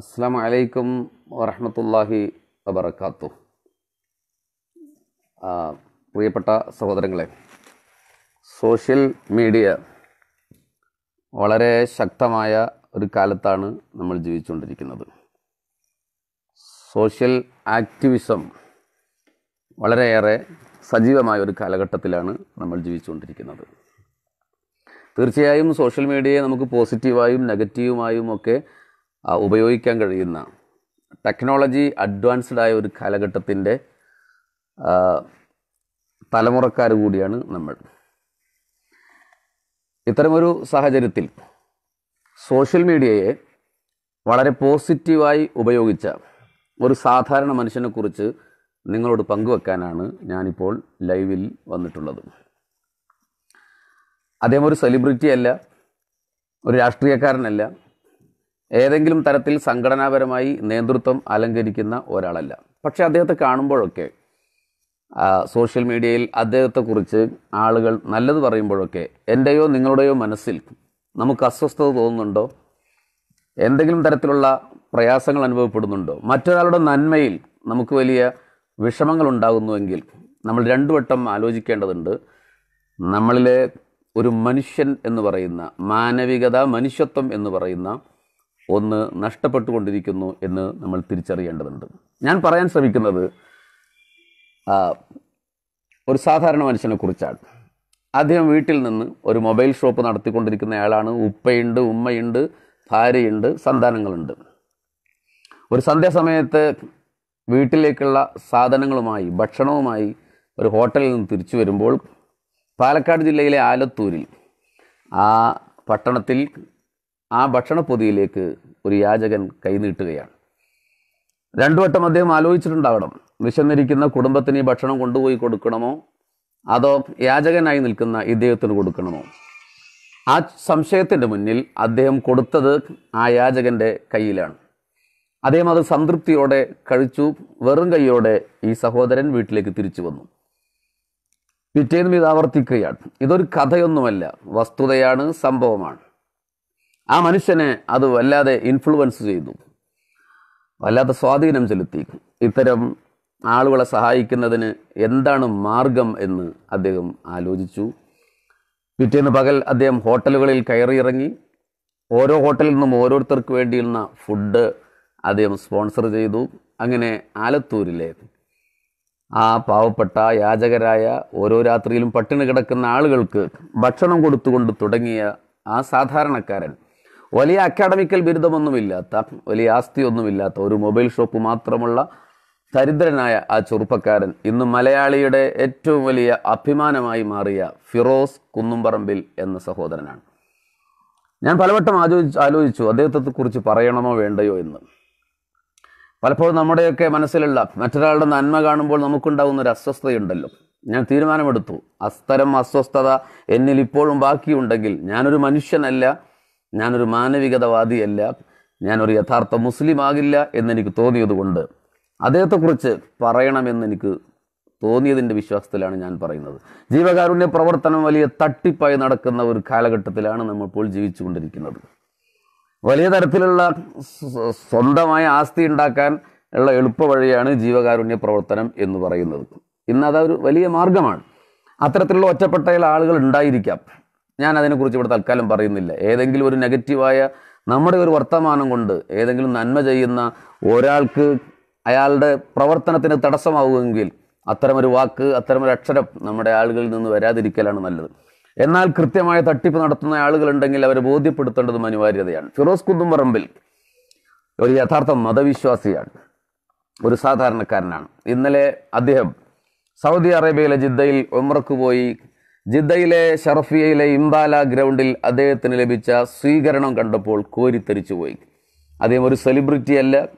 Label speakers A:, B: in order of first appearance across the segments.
A: അസ്സാം വലൈക്കും വറഹമത്തല്ലാഹി വബർക്കാത്തു പ്രിയപ്പെട്ട സഹോദരങ്ങളെ സോഷ്യൽ മീഡിയ വളരെ ശക്തമായ ഒരു കാലത്താണ് നമ്മൾ ജീവിച്ചുകൊണ്ടിരിക്കുന്നത്. സോഷ്യൽ ആക്ടിവിസം വളരെയേറെ സജീവമായ ഒരു കാലഘട്ടത്തിലാണ് നമ്മൾ ജീവിച്ചുകൊണ്ടിരിക്കുന്നത്. തീർച്ചയായും സോഷ്യൽ മീഡിയയെ നമുക്ക് പോസിറ്റീവായും നെഗറ്റീവുമായും ഒക്കെ ഉപയോഗിക്കാൻ കഴിയുന്ന ടെക്നോളജി അഡ്വാൻസ്ഡ് ആയ ഒരു കാലഘട്ടത്തിന്റെ തലമുറക്കാർ കൂടിയാണ് നമ്മൾ. ഇത്തരമൊരു സാഹചര്യത്തിൽ സോഷ്യൽ മീഡിയയെ വളരെ പോസിറ്റീവായി ഉപയോഗിച്ച ഒരു സാധാരണ മനുഷ്യനെക്കുറിച്ച് നിങ്ങളോട് പങ്കുവെക്കാനാണ് ഞാനിപ്പോൾ ലൈവിൽ വന്നിട്ടുള്ളത്. അദ്ദേഹം ഒരു സെലിബ്രിറ്റി അല്ല ഒരു രാഷ്ട്രീയക്കാരനല്ല ഏതെങ്കിലും തരത്തിൽ സംഘടനാപരമായി നേതൃത്വം അലങ്കരിക്കുന്ന ഒരാളല്ല. പക്ഷെ അദ്ദേഹത്തെ കാണുമ്പോഴൊക്കെ സോഷ്യൽ മീഡിയയിൽ അദ്ദേഹത്തെക്കുറിച്ച് ആളുകൾ നല്ലത് പറയുമ്പോഴൊക്കെ എന്റെയോ നിങ്ങളുടെയോ മനസ്സിൽ നമുക്ക് അസ്വസ്ഥത തോന്നുന്നുണ്ടോ? എന്തെങ്കിലും തരത്തിലുള്ള പ്രയാസങ്ങൾ അനുഭവപ്പെടുന്നുണ്ടോ? മറ്റൊരാളുടെ നന്മയിൽ നമുക്ക് വലിയ വിഷമങ്ങൾ ഉണ്ടാകുന്നുവെങ്കിൽ നമ്മൾ രണ്ടു വട്ടം ആലോചിക്കേണ്ടതുണ്ട്. നമ്മളിലെ ഒരു മനുഷ്യൻ എന്ന് പറയുന്ന മാനവികത മനുഷ്യത്വം എന്ന് പറയുന്ന ഒന്ന് നഷ്ടപ്പെട്ടുകൊണ്ടിരിക്കുന്നു എന്ന് നമ്മൾ തിരിച്ചറിയേണ്ടതുണ്ട്. ഞാൻ പറയാൻ ശ്രമിക്കുന്നത് ഒരു സാധാരണ മനുഷ്യനെ കുറിച്ചാണ്. ആദ്യം വീട്ടിൽ നിന്ന് ഒരു മൊബൈൽ ഷോപ്പ് നടത്തിക്കൊണ്ടിരിക്കുന്നയാളാണ് ഉപ്പയുണ്ട് ഉമ്മയുണ്ട് ഭാര്യയുണ്ട് സന്താനങ്ങളുണ്ട്. ഒരു സന്ധ്യാസമയത്ത് വീട്ടിലേക്കുള്ള സാധനങ്ങളുമായി ഭക്ഷണവുമായി ഒരു ഹോട്ടലിൽ നിന്ന് തിരിച്ചു വരുമ്പോൾ പാലക്കാട് ജില്ലയിലെ ആലത്തൂരിൽ ആ പട്ടണത്തിൽ ആ ഭക്ഷണപ്പൊതിയിലേക്ക് ഒരു യാചകൻ കൈനീട്ടുകയാണ്. രണ്ടു വട്ടം അദ്ദേഹം ആലോചിച്ചിട്ടുണ്ടാവണം വിശന്നിരിക്കുന്ന കുടുംബത്തിന് ഈ ഭക്ഷണം കൊണ്ടുപോയി കൊടുക്കണമോ? അതോ യാചകനായി നിൽക്കുന്ന ഇദ്ദേഹത്തിന് കൊടുക്കണമോ? ആ സംശയത്തിന്റെ മുന്നിൽ അദ്ദേഹം കൊടുത്തത് ആ യാചകന്റെ കയ്യിലാണ്. അദ്ദേഹം അത് സംതൃപ്തിയോടെ കഴിച്ചു വെറും കൈയോടെ ഈ സഹോദരൻ വീട്ടിലേക്ക് തിരിച്ചു വന്നു. പിറ്റേന്നും ഇത് ആവർത്തിക്കുകയാണ്. ഇതൊരു കഥയൊന്നുമല്ല വസ്തുതയാണ് സംഭവമാണ്. ആ മനുഷ്യനെ അത് വല്ലാതെ ഇൻഫ്ലുവൻസ് ചെയ്തു. വല്ലാത്ത സ്വാധീനം ചെലുത്തി. ഇത്തരം ആളുകളെ സഹായിക്കുന്നതിന് എന്താണ് മാർഗം എന്ന് അദ്ദേഹം ആലോചിച്ചു. പിറ്റേന്ന് പകൽ അദ്ദേഹം ഹോട്ടലുകളിൽ കയറിയിറങ്ങി. ഓരോ ഹോട്ടലിൽ നിന്നും ഓരോരുത്തർക്ക് വേണ്ടിയിരുന്ന ഫുഡ് അദ്ദേഹം സ്പോൺസർ ചെയ്തു. അങ്ങനെ ആലത്തൂരിലെ ആ പാവപ്പെട്ട യാചകരായ ഓരോ രാത്രിയിലും പട്ടിണി കിടക്കുന്ന ആളുകൾക്ക് ഭക്ഷണം കൊടുത്തുകൊണ്ട് തുടങ്ങിയ ആ സാധാരണക്കാരൻ വലിയ അക്കാഡമിക്കൽ ബിരുദമൊന്നുമില്ലാത്ത വലിയ ആസ്തിയൊന്നുമില്ലാത്ത ഒരു മൊബൈൽ ഷോപ്പ് മാത്രമുള്ള ദരിദ്രനായ ആ ചെറുപ്പക്കാരൻ ഇന്ന് മലയാളിയുടെ ഏറ്റവും വലിയ അഭിമാനമായി മാറിയ ഫിറോസ് കുന്നുംപറമ്പിൽ എന്ന സഹോദരനാണ്. ഞാൻ പലവട്ടം ആലോചിച്ചു ആലോചിച്ചു അദ്ദേഹത്തെക്കുറിച്ച് പറയണമോ വേണ്ടയോ എന്ന്. പലപ്പോഴും നമ്മുടെയൊക്കെ മനസ്സിലുള്ള മറ്റൊരാളുടെ നന്മ കാണുമ്പോൾ നമുക്കുണ്ടാകുന്ന ഒരു അസ്വസ്ഥതയുണ്ടല്ലോ. ഞാൻ തീരുമാനമെടുത്തു. അസ്തരം അസ്വസ്ഥത എന്നിൽ ഇപ്പോഴും ബാക്കിയുണ്ടെങ്കിൽ ഞാനൊരു മനുഷ്യനല്ല ഞാനൊരു മാനവികതവാദിയല്ല. ഞാനൊരു യഥാർത്ഥ മുസ്ലിം ആകില്ല എന്നെനിക്ക് തോന്നിയതുകൊണ്ട്. അദ്ദേഹത്തെക്കുറിച്ച് പറയണമെന്ന് എനിക്ക് തോന്നിയതിന്റെ വിശ്വാസത്തിലാണ് ഞാൻ പറയുന്നത്. ജീവകാരുണ്യ പ്രവർത്തനം വലിയ തട്ടിപ്പായി നടക്കുന്ന ഒരു കാലഘട്ടത്തിലാണ് നമ്മൾ ഇപ്പോൾ ജീവിച്ചുകൊണ്ടിരിക്കുന്നത്. വലിയ തരത്തിലുള്ള സ്വ- സ്വന്തമായ ആസ്തി ഉണ്ടാക്കാൻ ഉള്ള എളുപ്പ വഴിയാണ് ജീവകാരുണ്യ പ്രവർത്തനം എന്ന് പറയുന്നത്. ഇന്ന് അതൊരു വലിയ മാർഗമാണ്. അത്തരത്തിലുള്ള ഒറ്റപ്പെട്ടയിൽ ആളുകൾ ഉണ്ടായിരിക്കാം. ഞാൻ അതിനെക്കുറിച്ച് ഇവിടെ തൽക്കാലം പറയുന്നില്ല. ഏതെങ്കിലും ഒരു നെഗറ്റീവായ നമ്മുടെ ഒരു വർത്തമാനം കൊണ്ട് ഏതെങ്കിലും നന്മ ചെയ്യുന്ന ഒരാൾക്ക് അയാളുടെ പ്രവർത്തനത്തിന് തടസ്സമാവുമെങ്കിൽ അത്തരമൊരു വാക്ക് അത്തരമൊരു അക്ഷരം നമ്മുടെ ആളുകളിൽ നിന്ന് വരാതിരിക്കലാണ് നല്ലത്. എന്നാൽ കൃത്യമായ തട്ടിപ്പ് നടത്തുന്ന ആളുകളുണ്ടെങ്കിൽ അവരെ ബോധ്യപ്പെടുത്തേണ്ടതും അനിവാര്യതയാണ്. ഫിറോസ് കുന്തുംപറമ്പിൽ ഒരു യഥാർത്ഥ മതവിശ്വാസിയാണ്. ഒരു സാധാരണക്കാരനാണ്. ഇന്നലെ അദ്ദേഹം സൗദി അറേബ്യയിലെ ജിദ്ദയിൽ ഉമ്രക്ക് പോയി ജിദ്ദയിലെ ഷറഫിയയിലെ ഇംബാല ഗ്രൗണ്ടിൽ അദ്ദേഹത്തിന് ലഭിച്ച സ്വീകരണം കണ്ടപ്പോൾ കോരിത്തരിച്ചു പോയി. അദ്ദേഹം ഒരു സെലിബ്രിറ്റി അല്ല.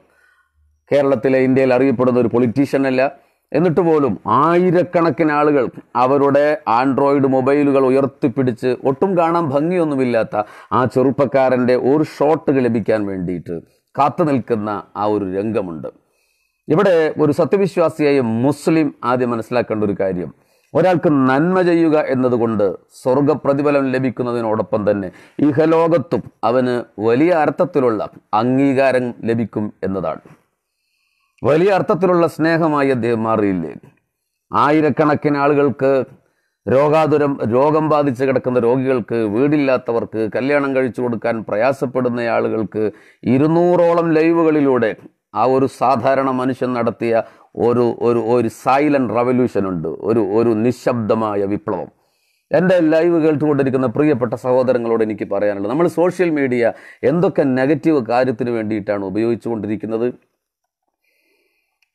A: കേരളത്തിലെ ഇന്ത്യയിൽ അറിയപ്പെടുന്ന ഒരു പൊളിറ്റീഷ്യൻ അല്ല. എന്നിട്ട് പോലും ആയിരക്കണക്കിന് ആളുകൾ അവരുടെ ആൻഡ്രോയിഡ് മൊബൈലുകൾ ഉയർത്തിപ്പിടിച്ച് ഒട്ടും കാണാൻ ഭംഗിയൊന്നുമില്ലാത്ത ആ ചെറുപ്പക്കാരന്റെ ഒരു ഷോട്ട് ലഭിക്കാൻ വേണ്ടിയിട്ട് കാത്തു നിൽക്കുന്ന ആ ഒരു രംഗമുണ്ട്. ഇവിടെ ഒരു സത്യവിശ്വാസിയായ മുസ്ലിം ആദ്യം മനസ്സിലാക്കേണ്ട ഒരു കാര്യം. ഒരാൾക്ക് നന്മ ചെയ്യുക എന്നതുകൊണ്ട് സ്വർഗപ്രതിഫലം ലഭിക്കുന്നതിനോടൊപ്പം തന്നെ ഇഹലോകത്തും അവന് വലിയ അർത്ഥത്തിലുള്ള അംഗീകാരം ലഭിക്കും എന്നതാണ്. വലിയ അർത്ഥത്തിലുള്ള സ്നേഹമായി അദ്ദേഹം മാറിയില്ലേ? ആയിരക്കണക്കിന് ആളുകൾക്ക് രോഗാതുരം രോഗം ബാധിച്ച് കിടക്കുന്ന രോഗികൾക്ക് വീടില്ലാത്തവർക്ക് കല്യാണം കഴിച്ചു കൊടുക്കാൻ പ്രയാസപ്പെടുന്ന ആളുകൾക്ക് ഇരുന്നൂറോളം ലൈവുകളിലൂടെ ആ ഒരു സാധാരണ മനുഷ്യൻ നടത്തിയ ഒരു ഒരു ഒരു സൈലന്റ് റവല്യൂഷൻ ഉണ്ട്. ഒരു ഒരു നിശബ്ദമായ വിപ്ലവം. എന്റെ ലൈവ് കേട്ടുകൊണ്ടിരിക്കുന്ന പ്രിയപ്പെട്ട സഹോദരങ്ങളോട് എനിക്ക് പറയാനുള്ളത്. നമ്മൾ സോഷ്യൽ മീഡിയ എന്തൊക്കെ നെഗറ്റീവ് കാര്യത്തിന് വേണ്ടിയിട്ടാണ് ഉപയോഗിച്ചുകൊണ്ടിരിക്കുന്നത്?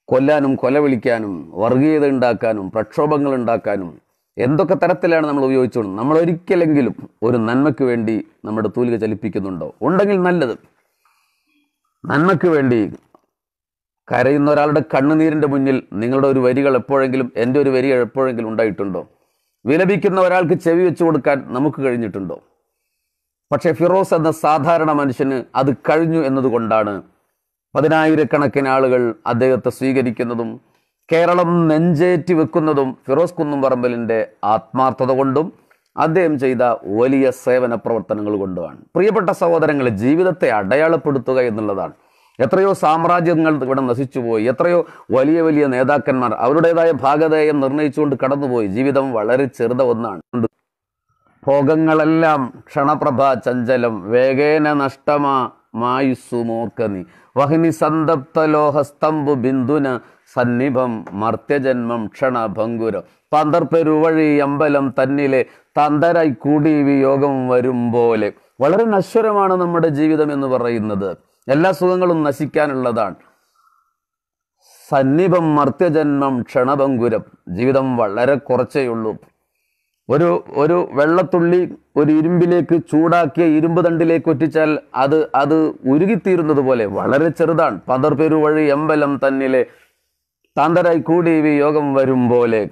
A: കൊല്ലാനും കൊലവിളിക്കാനും വർഗീയത ഉണ്ടാക്കാനും പ്രക്ഷോഭങ്ങൾ ഉണ്ടാക്കാനും എന്തൊക്കെ തരത്തിലാണ് നമ്മൾ ഉപയോഗിച്ചുകൊണ്ട് നമ്മൾ ഒരിക്കലെങ്കിലും ഒരു നന്മയ്ക്ക് വേണ്ടി നമ്മുടെ തൂലിക ചലിപ്പിക്കുന്നുണ്ടോ? ഉണ്ടെങ്കിൽ നല്ലത്. നന്മയ്ക്ക് വേണ്ടി കരയുന്ന ഒരാളുടെ കണ്ണുനീരിന്റെ മുന്നിൽ നിങ്ങളുടെ ഒരു വരികൾ എപ്പോഴെങ്കിലും എന്റെ ഒരു വരി എപ്പോഴെങ്കിലും ഉണ്ടായിട്ടുണ്ടോ? വിലപിക്കുന്ന ഒരാൾക്ക് ചെവി വെച്ചു കൊടുക്കാൻ നമുക്ക് കഴിഞ്ഞിട്ടുണ്ടോ? പക്ഷേ ഫിറോസ് എന്ന സാധാരണ മനുഷ്യന് അത് കഴിഞ്ഞു എന്നതുകൊണ്ടാണ് പതിനായിരക്കണക്കിന് ആളുകൾ അദ്ദേഹത്തെ സ്വീകരിക്കുന്നതും കേരളം നെഞ്ചേറ്റി വെക്കുന്നതും ഫിറോസ് കുന്നുംപറമ്പലിന്റെ ആത്മാർത്ഥത കൊണ്ടും അദ്ദേഹം ചെയ്ത വലിയ സേവന പ്രവർത്തനങ്ങൾ കൊണ്ടുമാണ്. പ്രിയപ്പെട്ട സഹോദരങ്ങളെ ജീവിതത്തെ അടയാളപ്പെടുത്തുക എന്നുള്ളതാണ്. എത്രയോ സാമ്രാജ്യങ്ങൾ ഇവിടെ നശിച്ചുപോയി. എത്രയോ വലിയ വലിയ നേതാക്കന്മാർ അവരുടേതായ ഭാഗധേയം നിർണയിച്ചുകൊണ്ട് കടന്നുപോയി. ജീവിതം വളരെ ചെറുത ഒന്നാണ്. ഭോഗങ്ങളെല്ലാം ക്ഷണപ്രഭ ചഞ്ചലം. വേഗേന നഷ്ടമാ മായുസ്സു മൂർക്കനി വഹിനി സന്തപ്ത ലോഹസ്തംഭു ബിന്ദുന സന്നിഭം മർത്യജന്മം ക്ഷണഭങ്കുരം. പന്തർപ്പെരുവഴി അമ്പലം തന്നിലെ തന്തരായി കൂടി വിയോഗം വരും പോലെ വളരെ നശ്വരമാണ് നമ്മുടെ ജീവിതം എന്ന് പറയുന്നത്. എല്ലാ സുഖങ്ങളും നശിക്കാനുള്ളതാണ്. സന്നിപം മർത്യജന്മം ക്ഷണഭങ്കുരം. ജീവിതം വളരെ കുറച്ചേ ഉള്ളൂ. ഒരു ഒരു വെള്ളത്തുള്ളി ഒരു ഇരുമ്പിലേക്ക് ചൂടാക്കിയ ഇരുമ്പ് തണ്ടിലേക്ക് ഒറ്റിച്ചാൽ അത് അത് ഉരുകിത്തീരുന്നത് പോലെ വളരെ ചെറുതാണ്. പന്തർപെരു വഴി എമ്പലം തന്നിലെ താന്തരായി കൂടി വിയോഗം വരും പോലെ.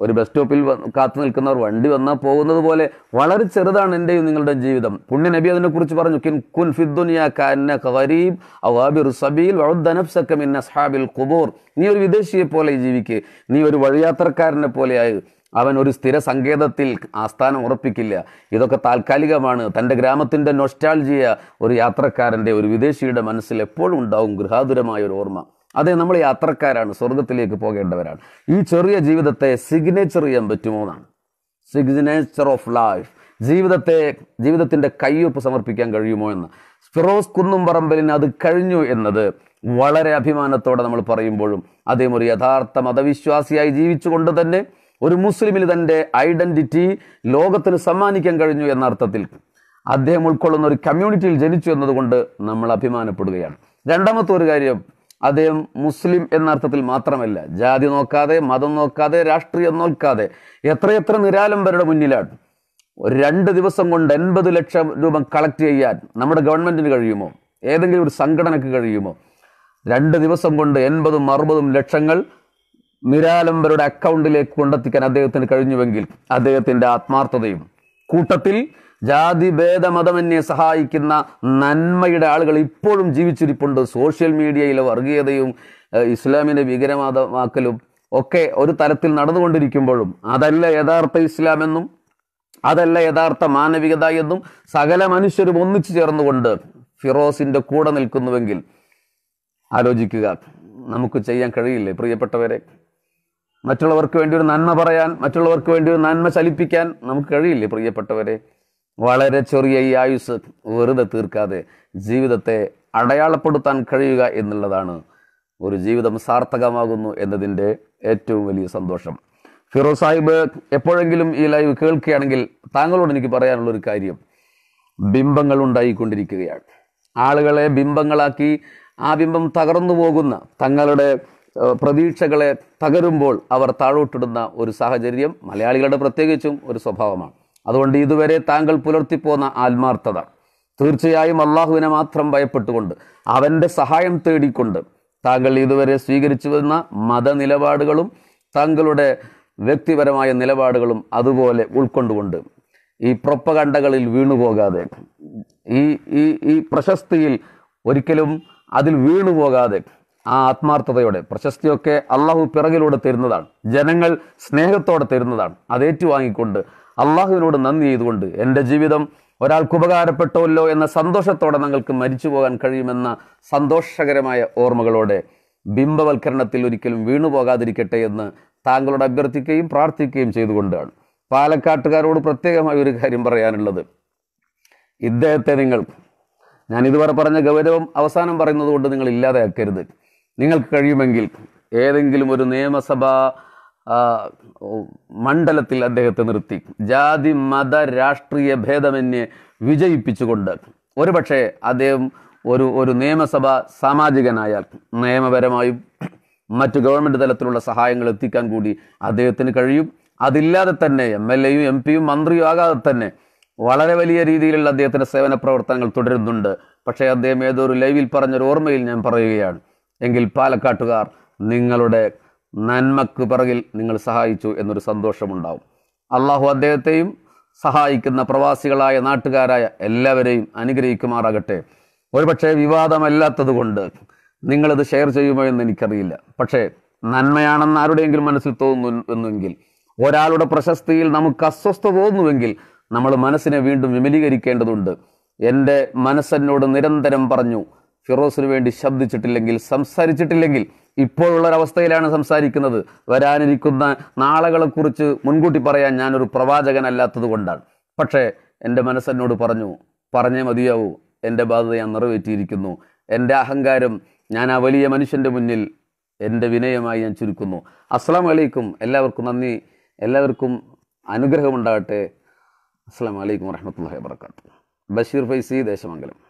A: ഒരു ബസ് സ്റ്റോപ്പിൽ കാത്തു നിൽക്കുന്നവർ വണ്ടി വന്നാൽ പോകുന്നത് പോലെ വളരെ ചെറുതാണ് എന്റെയും നിങ്ങളുടെ ജീവിതം. പുണ്യ നബി അതിനെക്കുറിച്ച് പറഞ്ഞു കിൻ കുൻ ഫിദ്ദുനിയ കന്ന കവരീബ് അവാബിർ സബീൽ വഉദ്ദ നഫ്സക മിൻ അസ്ഹാബിൽ ഖുബൂർ. നീ ഒരു വിദേശിയെ പോലെ ജീവിക്ക്. നീ ഒരു വഴിയാത്രക്കാരനെ പോലെയായി അവൻ ഒരു സ്ഥിര സങ്കേതത്തിൽ ആസ്ഥാനം ഉറപ്പിക്കില്ല. ഇതൊക്കെ താൽക്കാലികമാണ്. തന്റെ ഗ്രാമത്തിന്റെ നൊസ്റ്റാൾജിയ ഒരു യാത്രക്കാരന്റെ ഒരു വിദേശിയുടെ മനസ്സിൽ എപ്പോഴും ഉണ്ടാവും ഗൃഹാതുരമായ ഒരു ഓർമ്മ. അതെ നമ്മൾ യാത്രക്കാരാണ് സ്വർഗത്തിലേക്ക് പോകേണ്ടവരാണ്. ഈ ചെറിയ ജീവിതത്തെ സിഗ്നേച്ചർ ചെയ്യാൻ പറ്റുമോ എന്നാണ്. സിഗ്നേച്ചർ ഓഫ് ലൈഫ് ജീവിതത്തെ ജീവിതത്തിന്റെ കയ്യൊപ്പ് സമർപ്പിക്കാൻ കഴിയുമോ എന്ന്. ഫിറോസ് കുന്നുംപറമ്പലിന് അത് കഴിഞ്ഞു എന്നത് വളരെ അഭിമാനത്തോടെ നമ്മൾ പറയുമ്പോഴും അദ്ദേഹം ഒരു യഥാർത്ഥ മതവിശ്വാസിയായി ജീവിച്ചുകൊണ്ട് തന്നെ ഒരു മുസ്ലിമിന് തന്റെ ഐഡന്റിറ്റി ലോകത്തിന് സമ്മാനിക്കാൻ കഴിഞ്ഞു എന്ന അർത്ഥത്തിൽ അദ്ദേഹം ഉൾക്കൊള്ളുന്ന ഒരു കമ്മ്യൂണിറ്റിയിൽ ജനിച്ചു എന്നതുകൊണ്ട് നമ്മൾ അഭിമാനപ്പെടുകയാണ്. രണ്ടാമത്തെ ഒരു കാര്യം അദ്ദേഹം മുസ്ലിം എന്നർത്ഥത്തിൽ മാത്രമല്ല. ജാതി നോക്കാതെ മതം നോക്കാതെ രാഷ്ട്രീയം നോക്കാതെ എത്രയെത്ര നിരാലംബരുടെ മുന്നിലാണ്. ഒരു രണ്ട് ദിവസം കൊണ്ട് എൺപത് ലക്ഷം രൂപ കളക്ട് ചെയ്യാൻ നമ്മുടെ ഗവൺമെന്റിന് കഴിയുമോ? ഏതെങ്കിലും ഒരു സംഘടനയ്ക്ക് കഴിയുമോ? രണ്ട് ദിവസം കൊണ്ട് എൺപതും അറുപതും ലക്ഷങ്ങൾ നിരാലംബരുടെ അക്കൗണ്ടിലേക്ക് കൊണ്ടെത്തിക്കാൻ അദ്ദേഹത്തിന് കഴിഞ്ഞുവെങ്കിൽ അദ്ദേഹത്തിന്റെ ആത്മാർത്ഥതയും കൂട്ടത്തിൽ ജാതി ഭേദ മതമന്യെ സഹായിക്കുന്ന നന്മയുടെ ആളുകൾ ഇപ്പോഴും ജീവിച്ചിരിപ്പുണ്ട്. സോഷ്യൽ മീഡിയയിലെ വർഗീയതയും ഇസ്ലാമിന്റെ ഭീകരവാദമാക്കലും ഒക്കെ ഒരു തരത്തിൽ നടന്നുകൊണ്ടിരിക്കുമ്പോഴും അതല്ല യഥാർത്ഥ ഇസ്ലാമെന്നും അതല്ല യഥാർത്ഥ മാനവികത എന്നും സകല മനുഷ്യരും ഒന്നിച്ചു ചേർന്നുകൊണ്ട് ഫിറോസിന്റെ കൂടെ നിൽക്കുന്നുവെങ്കിൽ ആലോചിക്കുക. നമുക്ക് ചെയ്യാൻ കഴിയില്ലേ പ്രിയപ്പെട്ടവരെ? മറ്റുള്ളവർക്ക് വേണ്ടി ഒരു നന്മ പറയാൻ മറ്റുള്ളവർക്ക് വേണ്ടി ഒരു നന്മ ചലിപ്പിക്കാൻ നമുക്ക് കഴിയില്ലേ പ്രിയപ്പെട്ടവരെ? വളരെ ചെറിയ ഈ ആയുസ് വെറുതെ തീർക്കാതെ ജീവിതത്തെ അടയാളപ്പെടുത്താൻ കഴിയുക എന്നുള്ളതാണ് ഒരു ജീവിതം സാർത്ഥകമാകുന്നു എന്നതിന്റെ ഏറ്റവും വലിയ സന്തോഷം. ഫിറോസ് സാഹിബ് എപ്പോഴെങ്കിലും ഈ ലൈവ് കേൾക്കുകയാണെങ്കിൽ താങ്കളോട് എനിക്ക് പറയാനുള്ള ഒരു കാര്യം. ബിംബങ്ങൾ ഉണ്ടായിക്കൊണ്ടിരിക്കുകയാണ്. ആളുകളെ ബിംബങ്ങളാക്കി ആ ബിംബം തകർന്നു പോകുന്ന തങ്ങളുടെ പ്രതീക്ഷകളെ തകരുമ്പോൾ അവർ താഴോട്ടിടുന്ന ഒരു സാഹചര്യം മലയാളികളുടെ പ്രത്യേകിച്ചും ഒരു സ്വഭാവമാണ്. അതുകൊണ്ട് ഇതുവരെ താങ്കൾ പുലർത്തിപ്പോന്ന ആത്മാർത്ഥത തീർച്ചയായും അള്ളാഹുവിനെ മാത്രം ഭയപ്പെട്ടുകൊണ്ട് അവന്റെ സഹായം തേടിക്കൊണ്ട് താങ്കൾ ഇതുവരെ സ്വീകരിച്ചു വന്ന മതനിലപാടുകളും താങ്കളുടെ വ്യക്തിപരമായ നിലപാടുകളും അതുപോലെ ഉൾക്കൊണ്ടുകൊണ്ട് ഈ പ്രൊപ്പകണ്ടകളിൽ വീണുപോകാതെ ഈ ഈ ഈ പ്രശസ്തിയിൽ ഒരിക്കലും അതിൽ വീണുപോകാതെ ആ ആത്മാർത്ഥതയോടെ പ്രശസ്തിയൊക്കെ അള്ളാഹു പിറകിലൂടെ തരുന്നതാണ് ജനങ്ങൾ സ്നേഹത്തോടെ തരുന്നതാണ് അത് ഏറ്റുവാങ്ങിക്കൊണ്ട് അള്ളാഹുവിനോട് നന്ദി ചെയ്തുകൊണ്ട് എന്റെ ജീവിതം ഒരാൾക്ക് ഉപകാരപ്പെട്ടുവല്ലോ എന്ന സന്തോഷത്തോടെ നിങ്ങൾക്ക് മരിച്ചു പോകാൻ കഴിയുമെന്ന സന്തോഷകരമായ ഓർമ്മകളോടെ ബിംബവൽക്കരണത്തിൽ ഒരിക്കലും വീണുപോകാതിരിക്കട്ടെ എന്ന് താങ്കളോട് അഭ്യർത്ഥിക്കുകയും പ്രാർത്ഥിക്കുകയും ചെയ്തുകൊണ്ടാണ്. പാലക്കാട്ടുകാരോട് പ്രത്യേകമായ ഒരു കാര്യം പറയാനുള്ളത്. ഇദ്ദേഹത്തെ നിങ്ങൾ ഞാൻ ഇതുവരെ പറഞ്ഞ ഗൗരവം അവസാനം പറയുന്നത് കൊണ്ട് നിങ്ങൾ ഇല്ലാതെയാക്കരുത്. നിങ്ങൾക്ക് കഴിയുമെങ്കിൽ ഏതെങ്കിലും ഒരു നിയമസഭാ മണ്ഡലത്തിൽ അദ്ദേഹത്തെ നിർത്തി. ജാതി മത രാഷ്ട്രീയ ഭേദമന്യേ വിജയിപ്പിച്ചുകൊണ്ട് ഒരുപക്ഷെ അദ്ദേഹം ഒരു ഒരു നിയമസഭ സാമാജികനായാൽ നിയമപരമായും മറ്റു ഗവൺമെന്റ് തലത്തിലുള്ള സഹായങ്ങൾ എത്തിക്കാൻ കൂടി അദ്ദേഹത്തിന് കഴിയും. അതില്ലാതെ തന്നെ എം എൽ എയും എം പിയും മന്ത്രിയും ആകാതെ തന്നെ വളരെ വലിയ രീതിയിലുള്ള അദ്ദേഹത്തിന്റെ സേവന പ്രവർത്തനങ്ങൾ തുടരുന്നുണ്ട്. പക്ഷേ അദ്ദേഹം ഏതോ ഒരു ലൈവിൽ പറഞ്ഞൊരു ഓർമ്മയിൽ ഞാൻ പറയുകയാണ്. എങ്കിൽ പാലക്കാട്ടുകാർ നിങ്ങളുടെ നന്മക്ക് പിറകിൽ നിങ്ങൾ സഹായിച്ചു എന്നൊരു സന്തോഷമുണ്ടാവും. അള്ളാഹു അദ്ദേഹത്തെയും സഹായിക്കുന്ന പ്രവാസികളായ നാട്ടുകാരായ എല്ലാവരെയും അനുഗ്രഹിക്കുമാറാകട്ടെ. ഒരുപക്ഷെ വിവാദമല്ലാത്തത് കൊണ്ട് നിങ്ങളിത് ഷെയർ ചെയ്യുമോ എന്ന് എനിക്കറിയില്ല. പക്ഷേ നന്മയാണെന്ന് ആരുടെയെങ്കിലും മനസ്സിൽ തോന്നുന്നു എന്നെങ്കിൽ ഒരാളുടെ പ്രശസ്തിയിൽ നമുക്ക് അസ്വസ്ഥ തോന്നുവെങ്കിൽ നമ്മൾ മനസ്സിനെ വീണ്ടും വിമലീകരിക്കേണ്ടതുണ്ട്. എന്റെ മനസ്സെന്നോട് നിരന്തരം പറഞ്ഞു ഫിറോസിന് വേണ്ടി ശബ്ദിച്ചിട്ടില്ലെങ്കിൽ സംസാരിച്ചിട്ടില്ലെങ്കിൽ ഇപ്പോഴുള്ള അവസ്ഥയിലാണ് സംസാരിക്കുന്നത്. വരാനിരിക്കുന്ന നാളുകളെക്കുറിച്ച് മുൻകൂട്ടി പറയാൻ ഞാനൊരു പ്രവാചകനല്ലാത്തത് കൊണ്ടാണ് പക്ഷേ എന്റെ മനസ്സെന്നോട് പറഞ്ഞു പറഞ്ഞേ മതിയാവൂ. എന്റെ ബാധ്യത ഞാൻ നിറവേറ്റിയിരിക്കുന്നു. എന്റെ അഹങ്കാരം ഞാൻ ആ വലിയ മനുഷ്യന്റെ മുന്നിൽ എന്റെ വിനയമായി ഞാൻ ചുരുക്കുന്നു. അസ്സാം വലൈക്കും എല്ലാവർക്കും നന്ദി. എല്ലാവർക്കും അനുഗ്രഹമുണ്ടാകട്ടെ. അസ്സാം വലൈക്കും വറഹമത്തല്ലാ വാബർക്കാത്തു ബഷീർ ഫൈസി ദേശമംഗലം.